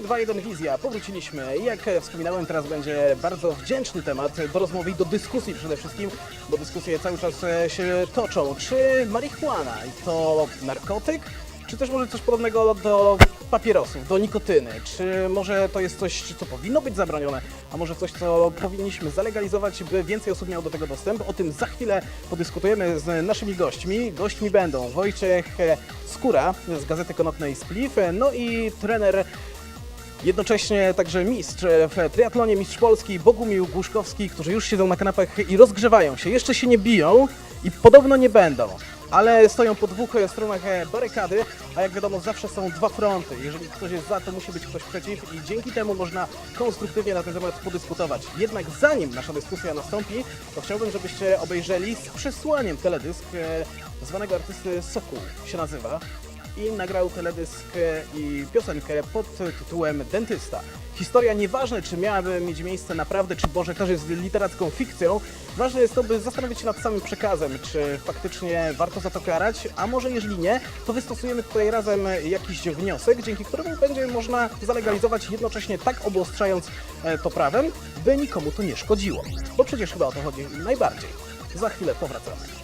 2, 1 Wizja, powróciliśmy. Jak wspominałem, teraz będzie bardzo wdzięczny temat do rozmowy i do dyskusji przede wszystkim, bo dyskusje cały czas e, się toczą. Czy marihuana to narkotyk, czy też może coś podobnego do papierosów, do nikotyny? Czy może to jest coś, co powinno być zabronione, a może coś, co powinniśmy zalegalizować, by więcej osób miało do tego dostęp? O tym za chwilę podyskutujemy z naszymi gośćmi. Gośćmi będą Wojciech e, Skóra z Gazety Konopnej Spliff, e, no i trener Jednocześnie także mistrz w triatlonie, mistrz Polski, Bogumił Głuszkowski, którzy już siedzą na kanapach i rozgrzewają się. Jeszcze się nie biją i podobno nie będą, ale stoją po dwóch stronach barykady, a jak wiadomo zawsze są dwa fronty. Jeżeli ktoś jest za, to musi być ktoś przeciw i dzięki temu można konstruktywnie na ten temat podyskutować. Jednak zanim nasza dyskusja nastąpi, to chciałbym, żebyście obejrzeli z przesłaniem teledysk e, zwanego artysty Sokół się nazywa i nagrał teledysk i piosenkę pod tytułem Dentysta. Historia nieważne, czy miałaby mieć miejsce naprawdę, czy Boże też jest literacką fikcją. Ważne jest to, by zastanowić się nad samym przekazem, czy faktycznie warto za to karać, a może jeżeli nie, to wystosujemy tutaj razem jakiś wniosek, dzięki któremu będzie można zalegalizować jednocześnie tak obostrzając e, to prawem, by nikomu to nie szkodziło. Bo przecież chyba o to chodzi najbardziej. Za chwilę powracamy.